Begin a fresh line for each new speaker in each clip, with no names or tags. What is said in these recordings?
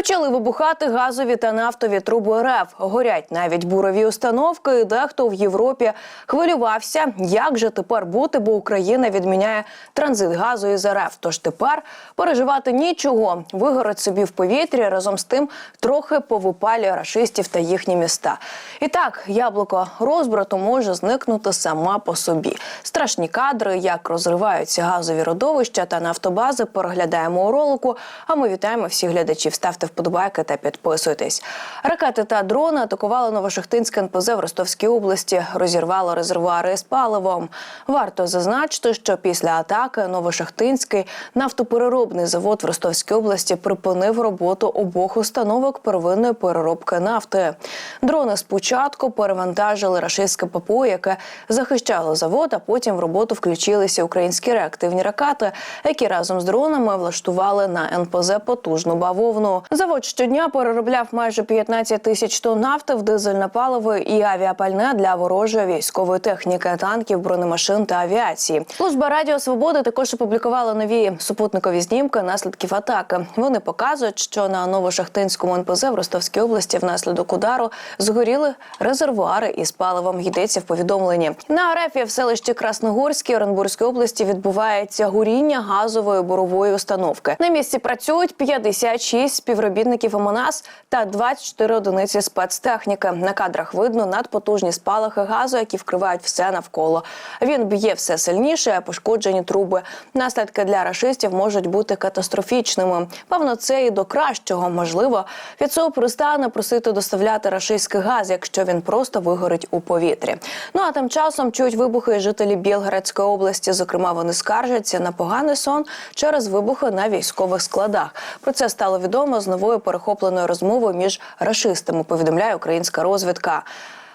Почали вибухати газові та нафтові труби РФ. Горять навіть бурові установки. і Дехто в Європі хвилювався, як же тепер бути, бо Україна відміняє транзит газу із РФ. Тож тепер переживати нічого. Вигорить собі в повітрі разом з тим трохи повипалює рашистів та їхні міста. І так, яблуко розбрату може зникнути сама по собі. Страшні кадри, як розриваються газові родовища та нафтобази, переглядаємо у ролику. А ми вітаємо всіх глядачів. Ставте вподобайки та підписуйтесь. Ракети та дрони атакували Новошахтинське НПЗ в Ростовській області, розірвало резервуари з паливом. Варто зазначити, що після атаки Новошахтинський нафтопереробний завод в Ростовській області припинив роботу обох установок первинної переробки нафти. Дрони спочатку перевантажили рашистське ППО, яке захищало завод, а потім в роботу включилися українські реактивні ракети, які разом з дронами влаштували на НПЗ потужну бавовну. Завод щодня переробляв майже 15 тисяч тонн нафти в дизельне паливо і авіапальне для ворожої військової техніки, танків, бронемашин та авіації. Служба Радіо Свободи також опублікувала нові супутникові знімки наслідків атаки. Вони показують, що на Новошахтинському НПЗ в Ростовській області внаслідок удару згоріли резервуари із паливом. Йдеться в повідомленні на Арефі в селищі Красногорській Оренбурзької області відбувається горіння газової бурової установки. На місці працюють 56 співробітників ОМОНАС та 24 одиниці спецтехніки. На кадрах видно надпотужні спалахи газу, які вкривають все навколо. Він б'є все сильніше, а пошкоджені труби. Наслідки для рашистів можуть бути катастрофічними. Певно, це і до кращого. Можливо, від цього перестане просити доставляти рашистський газ, якщо він просто вигорить у повітрі. Ну а тим часом чують вибухи жителі Білгородської області. Зокрема, вони скаржаться на поганий сон через вибухи на військових складах. Про це стало відомо з новою перехопленою розмовою між рашистами. Повідомляє українська розвідка.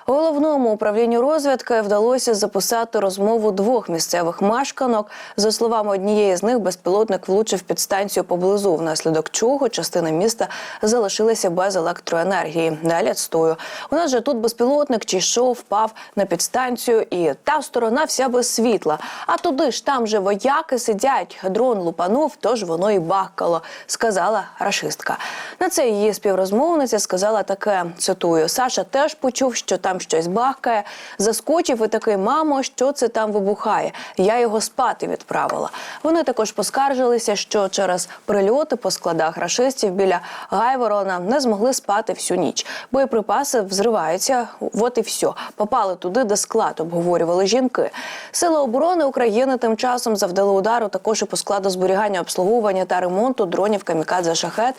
Головному управлінню розвідки вдалося записати розмову двох місцевих мешканок. За словами однієї з них, безпілотник влучив під станцію поблизу, внаслідок чого частина міста залишилася без електроенергії. Далі цитую. У нас же тут безпілотник чи що впав на підстанцію, і та сторона вся без світла. А туди ж там же вояки сидять. Дрон лупанув, тож воно і бахкало, сказала рашистка. На це її співрозмовниця сказала таке: цитую: Саша теж почув, що там щось бахкає, заскочив і такий, мамо, що це там вибухає. Я його спати відправила. Вони також поскаржилися, що через прильоти по складах рашистів біля Гайворона не змогли спати всю ніч. Боєприпаси взриваються. От і все. Попали туди, де склад обговорювали жінки. Сили оборони України тим часом завдали удару також і по складу зберігання, обслуговування та ремонту дронів камікадзе шахет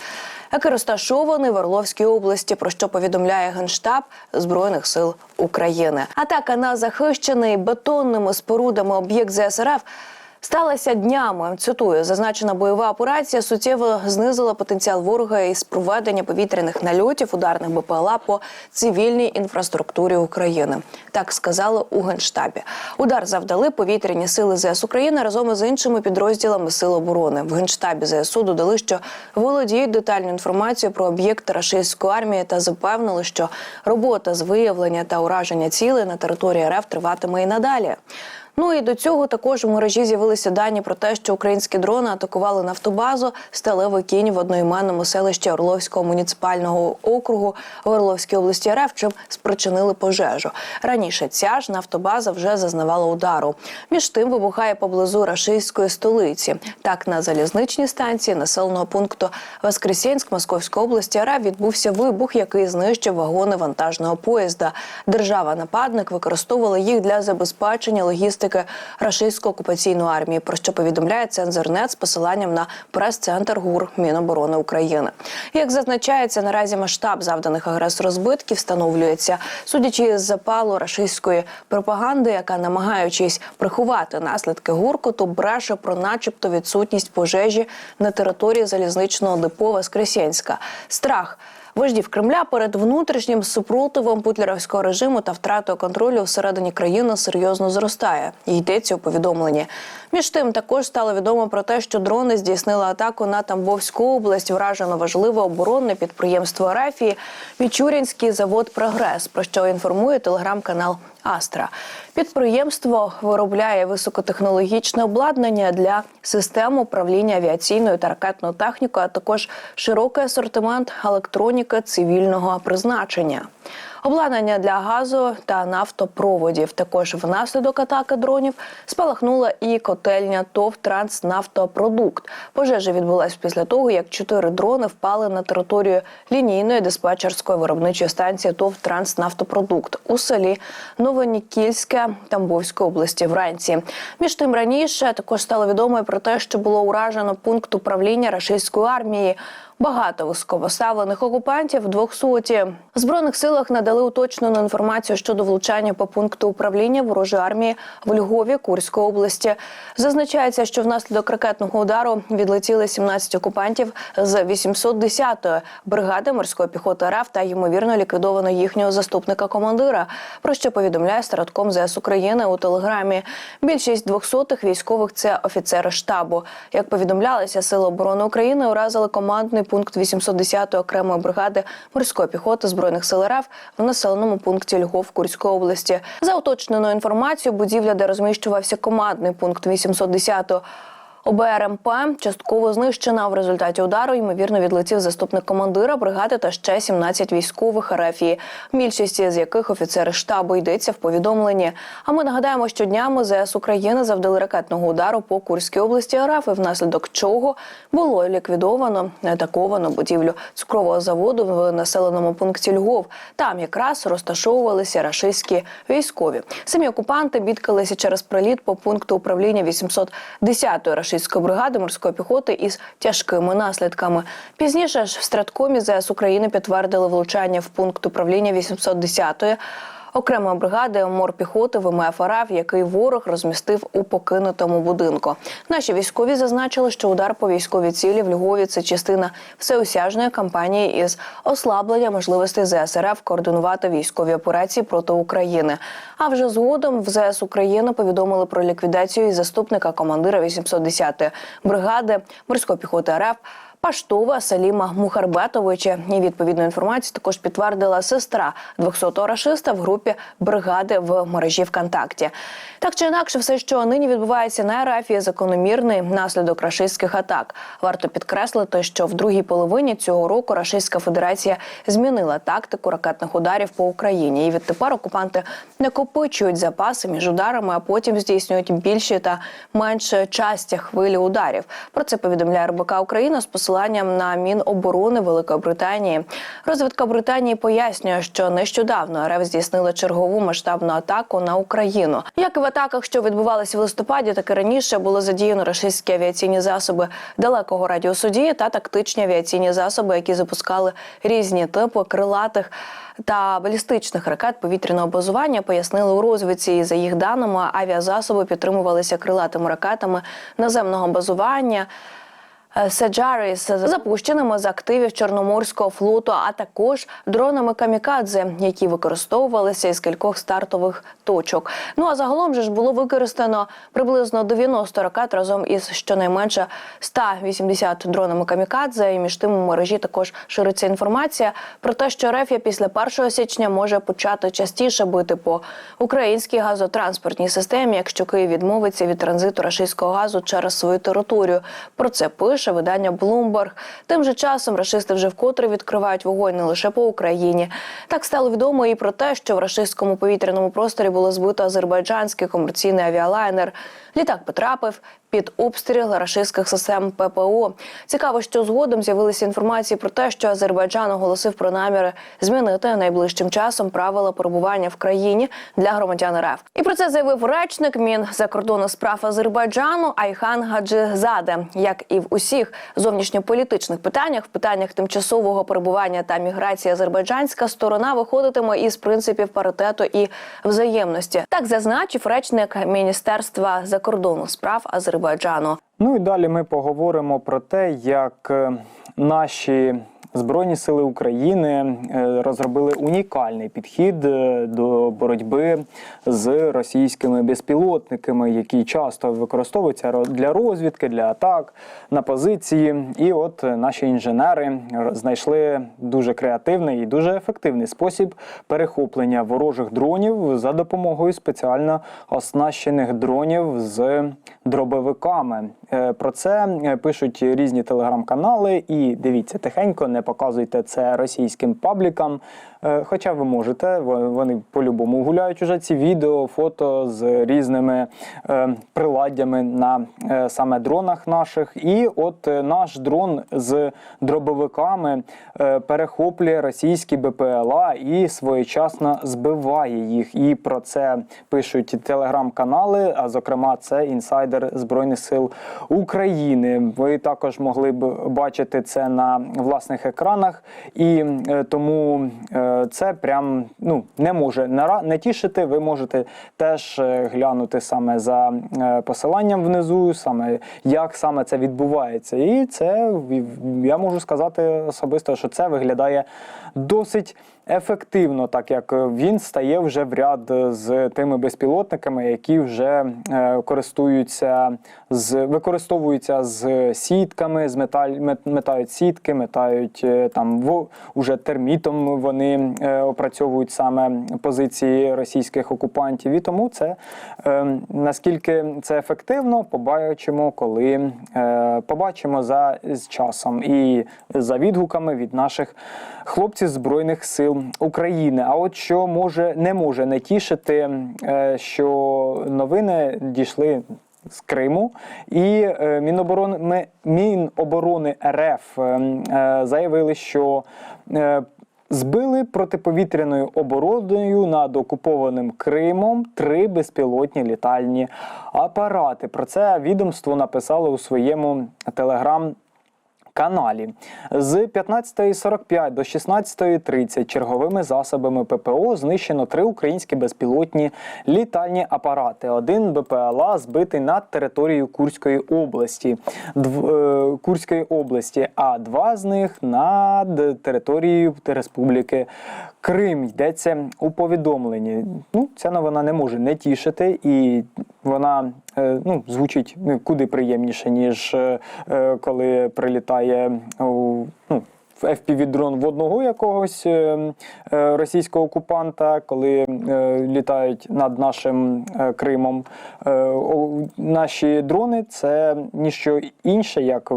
який розташований в Орловській області, про що повідомляє генштаб збройних сил України. Атака на захищений бетонними спорудами об'єкт ЗСРФ. Сталася днями. Цитую, зазначена бойова операція суттєво знизила потенціал ворога із проведення повітряних нальотів ударних БПЛА по цивільній інфраструктурі України. Так сказали у генштабі. Удар завдали повітряні сили ЗС України разом із іншими підрозділами Сил оборони. В генштабі ЗСУ додали, що володіють детальну інформацію про об'єкти рашистської армії та запевнили, що робота з виявлення та ураження цілей на території РФ триватиме і надалі. Ну і до цього також у мережі з'явилися дані про те, що українські дрони атакували нафтобазу сталевий кінь в одноіменному селищі Орловського муніципального округу в Орловській області РФ, чим спричинили пожежу. Раніше ця ж нафтобаза вже зазнавала удару. Між тим вибухає поблизу рашистської столиці. Так на залізничній станції населеного пункту Воскресенськ Московської області РФ відбувся вибух, який знищив вагони вантажного поїзда. Держава-нападник використовувала їх для забезпечення логістики логістики рашистської окупаційної армії, про що повідомляє Цензорнет з посиланням на прес-центр ГУР Міноборони України. Як зазначається, наразі масштаб завданих агресору збитків встановлюється, судячи з запалу рашистської пропаганди, яка намагаючись приховати наслідки гуркоту, бреше про, начебто, відсутність пожежі на території залізничного депо Воскресенська. Страх. Вождів Кремля перед внутрішнім супротивом путлерівського режиму та втратою контролю всередині країни серйозно зростає. Йдеться у повідомленні. Між тим також стало відомо про те, що дрони здійснили атаку на Тамбовську область. Вражено важливе оборонне підприємство Арафії Мічурінський завод Прогрес. Про що інформує телеграм-канал Астра. Підприємство виробляє високотехнологічне обладнання для систем управління авіаційною та ракетною технікою, а також широкий асортимент електроніки цивільного призначення. Обладнання для газу та нафтопроводів. Також внаслідок атаки дронів спалахнула і котельня ТОВ «Транснафтопродукт». Пожежа відбулась після того, як чотири дрони впали на територію лінійної диспетчерської виробничої станції ТОВ «Транснафтопродукт» у селі Новонікільське Тамбовської області вранці. Між тим раніше також стало відомо про те, що було уражено пункт управління рашистської армії. Багато високопоставлених окупантів двохсоті. В збройних силах надали уточнену інформацію щодо влучання по пункту управління ворожої армії в Львові Курської області. Зазначається, що внаслідок ракетного удару відлетіли 17 окупантів з 810-ї бригади морської піхоти РФ та ймовірно ліквідовано їхнього заступника командира. Про що повідомляє Стартком ЗС України у телеграмі. Більшість двохсотих військових це офіцери штабу. Як повідомлялося, сили оборони України уразили командний пункт 810-ї окремої бригади морської піхоти збройних сил РФ в населеному пункті Львов Курської області. За уточненою інформацією, будівля, де розміщувався командний пункт 810-ї ОБРМП частково знищена. В результаті удару ймовірно відлетів заступник командира бригади та ще 17 військових РФії, більшість з яких офіцери штабу йдеться в повідомленні. А ми нагадаємо, що днями ЗС України завдали ракетного удару по Курській області РФ, внаслідок чого було ліквідовано атаковано будівлю цукрового заводу в населеному пункті Львов. Там якраз розташовувалися рашистські військові. Самі окупанти бідкалися через приліт по пункту управління 810-ї рашистської бригади морської піхоти із тяжкими наслідками. Пізніше ж в Страткомі ЗС України підтвердили влучання в пункт управління 810-ї окремої бригади морпіхоти ВМФ РФ, який ворог розмістив у покинутому будинку. Наші військові зазначили, що удар по військовій цілі в Львові це частина всеосяжної кампанії із ослаблення можливостей ЗСРФ координувати військові операції проти України. А вже згодом в ЗС України повідомили про ліквідацію заступника командира 810-ї бригади морської піхоти РФ. Паштова Саліма Мухарбетовича. І відповідну інформацію також підтвердила сестра 200-го рашиста в групі бригади в мережі ВКонтакті. Так чи інакше, все, що нині відбувається на РФ, є закономірний наслідок рашистських атак. Варто підкреслити, що в другій половині цього року Рашистська Федерація змінила тактику ракетних ударів по Україні. І відтепер окупанти накопичують запаси між ударами, а потім здійснюють більші та менш часті хвилі ударів. Про це повідомляє РБК Україна з посиланням на Міноборони Великої Британії. Розвідка Британії пояснює, що нещодавно РФ здійснила чергову масштабну атаку на Україну. Як і в атаках, що відбувалися в листопаді, так і раніше було задіяно рашистські авіаційні засоби далекого радіусу дії та тактичні авіаційні засоби, які запускали різні типи крилатих. Та балістичних ракет повітряного базування пояснили у розвідці. За їх даними, авіазасоби підтримувалися крилатими ракетами наземного базування. Саджаріс запущеними з активів Чорноморського флоту, а також дронами камікадзе, які використовувалися із кількох стартових точок. Ну а загалом же ж було використано приблизно 90 ракет разом із щонайменше 180 дронами камікадзе. І між тим у мережі також шириться інформація про те, що Рефія після 1 січня може почати частіше бити по українській газотранспортній системі, якщо Київ відмовиться від транзиту рашистського газу через свою територію. Про це пише видання Bloomberg. Тим же часом рашисти вже вкотре відкривають вогонь не лише по Україні. Так стало відомо і про те, що в рашистському повітряному просторі було збито азербайджанський комерційний авіалайнер. Літак потрапив під обстріл рашистських систем ППО. Цікаво, що згодом з'явилися інформації про те, що Азербайджан оголосив про наміри змінити найближчим часом правила перебування в країні для громадян РФ. І про це заявив речник Мін закордонних справ Азербайджану Айхан Гаджизаде. Як і в усіх зовнішньополітичних питаннях, в питаннях тимчасового перебування та міграції азербайджанська сторона виходитиме із принципів паритету і взаємності. Так зазначив речник Міністерства закордонних справ Азербайджану.
Ну і далі ми поговоримо про те, як е, наші Збройні сили України е, розробили унікальний підхід е, до боротьби з російськими безпілотниками, які часто використовуються для розвідки, для атак на позиції. І от наші інженери знайшли дуже креативний і дуже ефективний спосіб перехоплення ворожих дронів за допомогою спеціально оснащених дронів з дробовиками. Е, Про це пишуть різні телеграм-канали. І дивіться, тихенько не показуйте це російським паблікам. Е, Хоча ви можете, вони по-любому гуляють уже ці відео, фото з різними е, приладдями на е, саме дронах наших. І от наш дрон з дробовиками перехоплює російські БПЛА і своєчасно збиває їх. І про це пишуть телеграм-канали, а зокрема, це інсайдер Збройних сил України. Ви також могли б бачити це на власних екранах, і тому це прям ну не може не, тішити. Ви можете теж е, глянути саме за е, посиланням внизу, саме як саме це відбувається. І це я можу сказати особисто, що це виглядає досить ефективно, так як він стає вже в ряд з тими безпілотниками, які вже е, користуються з використовуються з сітками, з металь, мет- метають сітки, метають е, там во, уже термітом. Вони е, опрацьовують саме позиції російських окупантів. І тому це е, наскільки це ефективно, побачимо, коли е, побачимо за з часом і за відгуками від наших хлопців збройних сил України. А от що може не може не тішити, е, що новини дійшли. З Криму і е, Міноборони Міноборони РФ е, заявили, що збили протиповітряною обороною над окупованим Кримом три безпілотні літальні апарати. Про це відомство написало у своєму телеграм каналі з 15.45 до 16.30 черговими засобами ППО знищено три українські безпілотні літальні апарати. Один БПЛА збитий над територією Курської області, дв, е, Курської області, а два з них над територією Республіки Крим. Йдеться у повідомленні. Ну, ця новина не може не тішити, і вона е, ну, звучить ну, куди приємніше, ніж е, е, коли прилітає ну, FPV-дрон в одного якогось російського окупанта, коли літають над нашим Кримом. Наші дрони це ніщо інше, як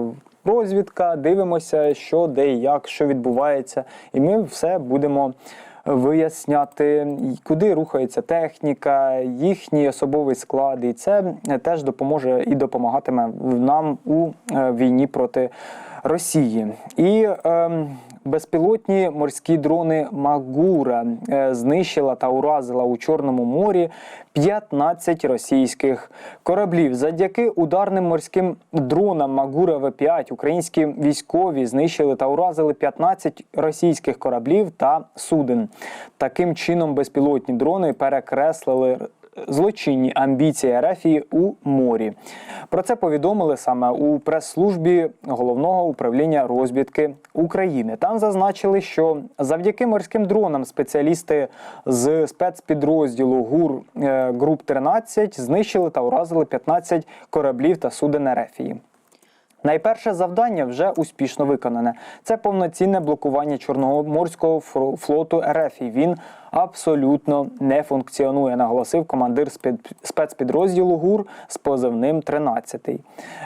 розвідка. Дивимося, що де як, що відбувається, і ми все будемо. Виясняти, куди рухається техніка, їхній особовий склад, і це теж допоможе і допомагатиме нам у е, війні проти Росії. І ем, безпілотні морські дрони Магура е, знищила та уразила у Чорному морі 15 російських кораблів. Завдяки ударним морським дронам Магура В5 українські військові знищили та уразили 15 російських кораблів та суден. Таким чином безпілотні дрони перекреслили злочинні амбіції Ерефії у морі. Про це повідомили саме у прес-службі головного управління розвідки України. Там зазначили, що завдяки морським дронам спеціалісти з спецпідрозділу ГУР е, груп 13 знищили та уразили 15 кораблів та суден Ерефії. Найперше завдання вже успішно виконане. Це повноцінне блокування Чорноморського флоту РФ. І він абсолютно не функціонує, наголосив командир спецпідрозділу ГУР з позивним 13.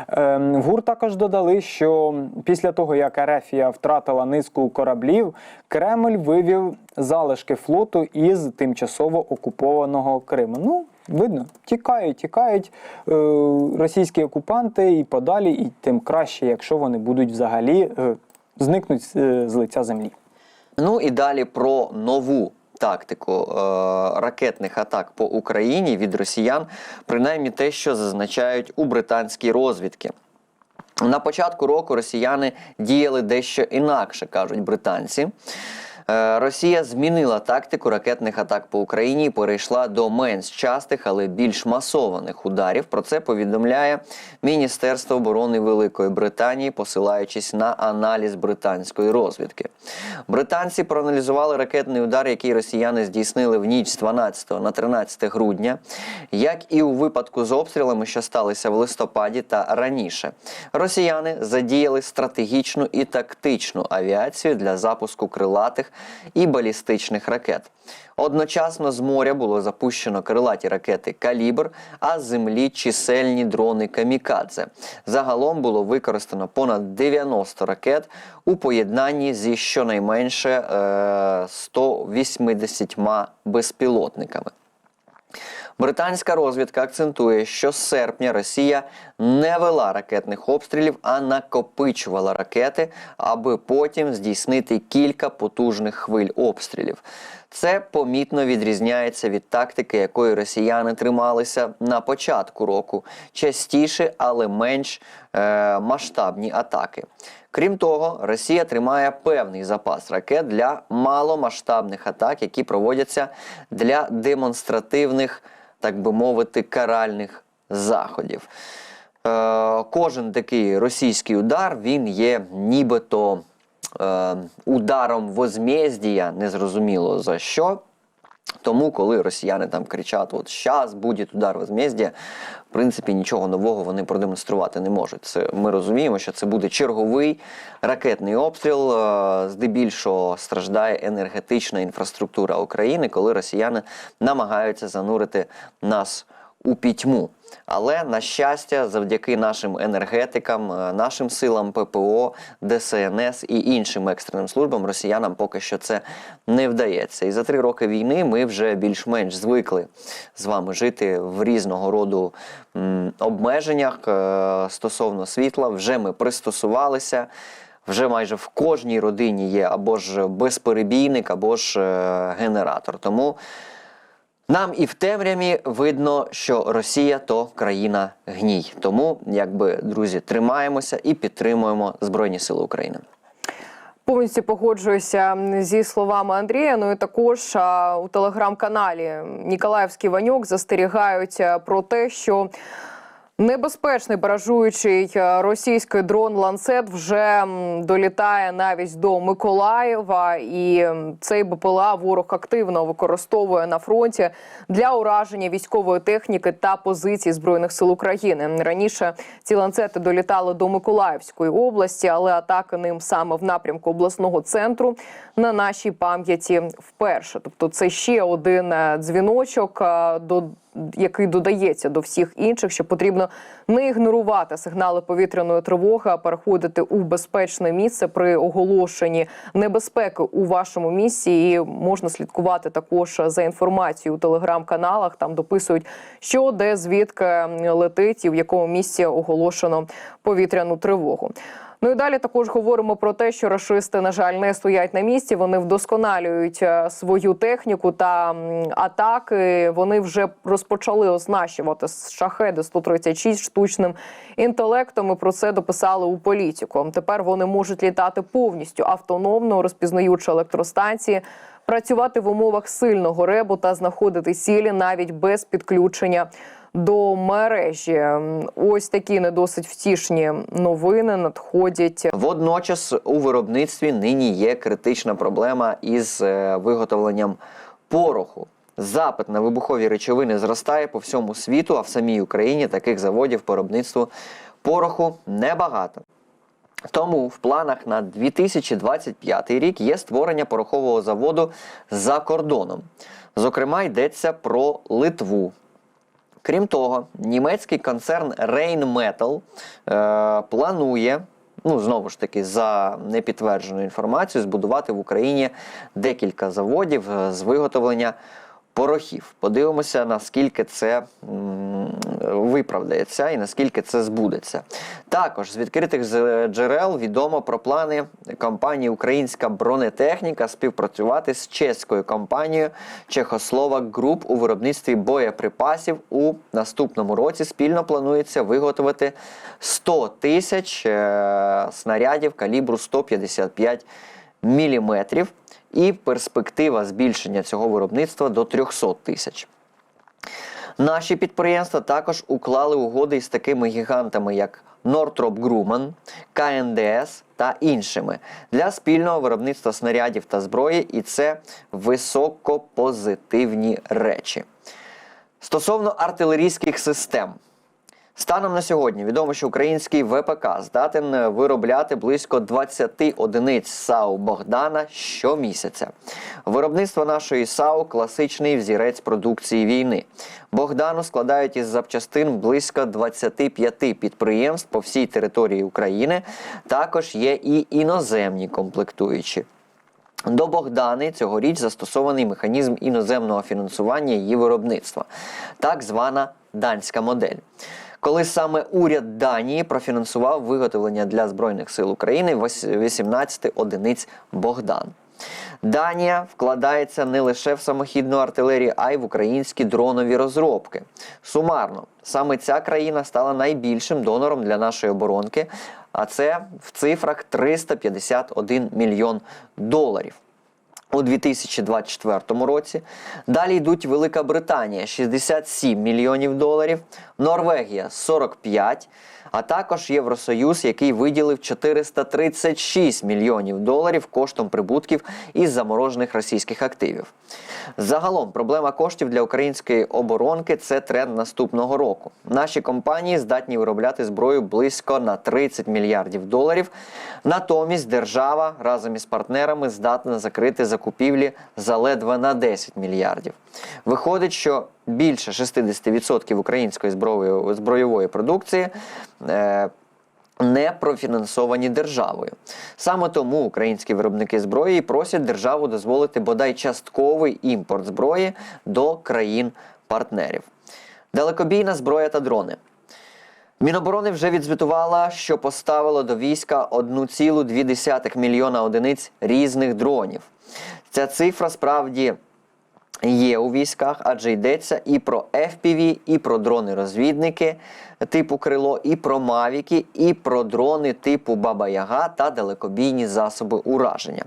Ем, В ГУР також додали, що після того, як Ерефія втратила низку кораблів, Кремль вивів залишки флоту із тимчасово окупованого Криму. Ну, Видно, тікають, тікають е, російські окупанти і подалі, і тим краще, якщо вони будуть взагалі е, зникнуть е, з лиця землі.
Ну і далі про нову тактику е, ракетних атак по Україні від росіян, принаймні те, що зазначають у британській розвідки. На початку року росіяни діяли дещо інакше, кажуть британці. Е, Росія змінила тактику ракетних атак по Україні і перейшла до менш частих, але більш масованих ударів. Про це повідомляє Міністерство оборони Великої Британії, посилаючись на аналіз британської розвідки. Британці проаналізували ракетний удар, який росіяни здійснили в ніч з 12 на 13 грудня, як і у випадку з обстрілами, що сталися в листопаді та раніше. Росіяни задіяли стратегічну і тактичну авіацію для запуску крилатих і балістичних ракет. Одночасно з моря було запущено крилаті ракети Калібр, а з землі чисельні дрони Камікадзе. Загалом було використано понад 90 ракет у поєднанні зі щонайменше е, 180 безпілотниками. Британська розвідка акцентує, що з серпня Росія не вела ракетних обстрілів, а накопичувала ракети, аби потім здійснити кілька потужних хвиль обстрілів. Це помітно відрізняється від тактики, якої росіяни трималися на початку року, частіше, але менш е, масштабні атаки. Крім того, Росія тримає певний запас ракет для маломасштабних атак, які проводяться для демонстративних, так би мовити, каральних заходів. Е, кожен такий російський удар він є нібито е, ударом возмездія, незрозуміло за що. Тому, коли росіяни там кричать, от щас буде удар возмездя», в принципі, нічого нового вони продемонструвати не можуть. Це ми розуміємо, що це буде черговий ракетний обстріл. е, Здебільшого страждає енергетична інфраструктура України, коли росіяни намагаються занурити нас у пітьму. Але на щастя, завдяки нашим енергетикам, е, нашим силам ППО, ДСНС і іншим екстреним службам росіянам поки що це не вдається. І за три роки війни ми вже більш-менш звикли з вами жити в різного роду обмеженнях е, стосовно світла. Вже ми пристосувалися. Вже майже в кожній родині є або ж безперебійник, або ж е, генератор. Тому нам і в темряві видно, що Росія то країна гній. Тому, якби друзі, тримаємося і підтримуємо Збройні Сили України.
Повністю погоджуюся зі словами Андрія. Ну і також у телеграм-каналі Ніколаївський Ванюк застерігають про те, що небезпечний баражуючий російський дрон ланцет вже долітає навіть до Миколаєва, і цей БПЛА ворог активно використовує на фронті для ураження військової техніки та позицій збройних сил України. Раніше ці ланцети долітали до Миколаївської області, але атаки ним саме в напрямку обласного центру на нашій пам'яті вперше. Тобто, це ще один е, дзвіночок е, до. Який додається до всіх інших, що потрібно не ігнорувати сигнали повітряної тривоги, а переходити у безпечне місце при оголошенні небезпеки у вашому місці. І можна слідкувати також за інформацією у телеграм-каналах. Там дописують, що де звідки летить і в якому місці оголошено повітряну тривогу. Ну і далі також говоримо про те, що рашисти, на жаль, не стоять на місці. Вони вдосконалюють е, свою техніку та атаки. Вони вже розпочали оснащувати шахеди 136 штучним інтелектом. І про це дописали у політику. Тепер вони можуть літати повністю автономно, розпізнаючи електростанції. Працювати в умовах сильного ребу та знаходити цілі навіть без підключення до мережі. Ось такі не досить втішні новини надходять.
Водночас у виробництві нині є критична проблема із е, виготовленням пороху. Запит на вибухові речовини зростає по всьому світу, а в самій Україні таких заводів по виробництву пороху небагато. Тому в планах на 2025 рік є створення порохового заводу за кордоном. Зокрема, йдеться про Литву. Крім того, німецький концерн Rheinmetall е, планує, ну знову ж таки, за непідтвердженою інформацією, збудувати в Україні декілька заводів е, з виготовлення порохів. Подивимося, наскільки це виправдається і наскільки це збудеться. Також з відкритих джерел відомо про плани компанії Українська бронетехніка співпрацювати з чеською компанією Чехословак Груп у виробництві боєприпасів у наступному році. Спільно планується виготовити 100 тисяч е, снарядів калібру 155 міліметрів, і перспектива збільшення цього виробництва до 300 тисяч. Наші підприємства також уклали угоди із такими гігантами, як Northrop Grumman, КНДС та іншими для спільного виробництва снарядів та зброї, і це високопозитивні речі. Стосовно артилерійських систем. Станом на сьогодні відомо, що український ВПК здатен е, виробляти близько 20 одиниць САУ Богдана щомісяця. Виробництво нашої САУ класичний взірець продукції війни. Богдану складають із запчастин близько 25 підприємств по всій території України. Також є і іноземні комплектуючі. До Богдани цьогоріч застосований механізм іноземного фінансування її виробництва, так звана данська модель. Коли саме уряд Данії профінансував виготовлення для Збройних сил України вось- 18 одиниць Богдан. Данія вкладається не лише в самохідну артилерію, а й в українські дронові розробки. Сумарно, саме ця країна стала найбільшим донором для нашої оборонки, а це в цифрах 351 мільйон доларів. У 2024 році. Далі йдуть Велика Британія 67 мільйонів доларів, Норвегія 45, а також Євросоюз, який виділив 436 мільйонів доларів коштом прибутків із заморожених російських активів. Загалом проблема коштів для української оборонки це тренд наступного року. Наші компанії здатні виробляти зброю близько на 30 мільярдів доларів. Натомість держава разом із партнерами здатна закрити закупівлі за ледве на 10 мільярдів. Виходить, що більше 60% української збройової, продукції. Е, не профінансовані державою. Саме тому українські виробники зброї просять державу дозволити бодай частковий імпорт зброї до країн-партнерів. Далекобійна зброя та дрони. Міноборони вже відзвітувала, що поставило до війська 1,2 мільйона одиниць різних дронів. Ця цифра справді є у військах, адже йдеться і про FPV, і про дрони-розвідники типу крило, і про мавіки, і про дрони типу Баба Яга та далекобійні засоби ураження.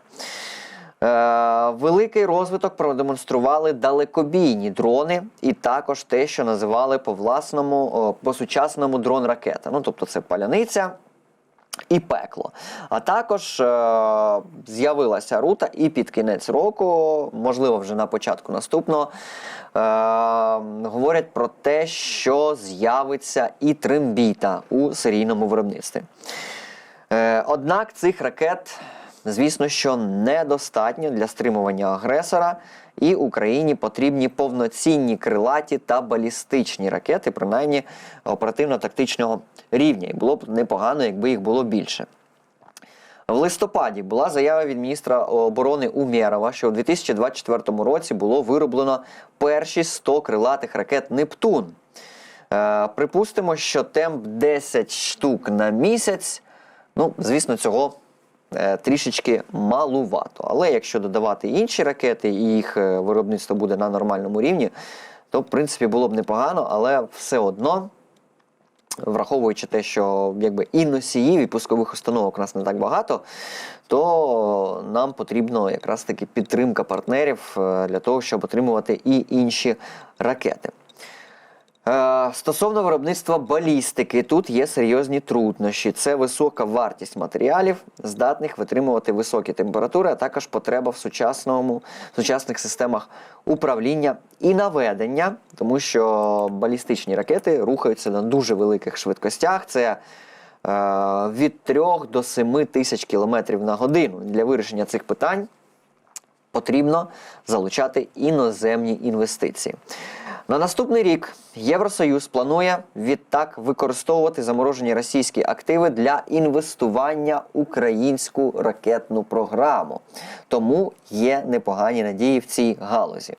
Е, великий розвиток продемонстрували далекобійні дрони, і також те, що називали по власному, по сучасному дрон-ракета. Ну, тобто це паляниця, і пекло. А також е- з'явилася рута, і під кінець року, можливо, вже на початку наступного, е- говорять про те, що з'явиться і тримбіта у серійному виробництві. Е, однак цих ракет, звісно, що недостатньо для стримування агресора, і Україні потрібні повноцінні крилаті та балістичні ракети, принаймні оперативно-тактичного рівня. І було б непогано, якби їх було більше. В листопаді була заява від міністра оборони Умєрова, що в 2024 році було вироблено перші 100 крилатих ракет Нептун. Е, припустимо, що темп 10 штук на місяць. Ну, звісно, цього трішечки малувато. Але якщо додавати інші ракети, і їх е, виробництво буде на нормальному рівні, то в принципі було б непогано, але все одно. Враховуючи те, що якби і носіїв, і пускових установок у нас не так багато, то нам потрібно якраз таки підтримка партнерів е, для того, щоб отримувати і інші ракети. Е, Стосовно виробництва балістики, тут є серйозні труднощі. Це висока вартість матеріалів, здатних витримувати високі температури, а також потреба в сучасному, сучасних системах управління і наведення, тому що балістичні ракети рухаються на дуже великих швидкостях. Це е, від 3 до 7 тисяч кілометрів на годину. Для вирішення цих питань потрібно залучати іноземні інвестиції. На наступний рік Євросоюз планує відтак використовувати заморожені російські активи для інвестування в українську ракетну програму. Тому є непогані надії в цій галузі.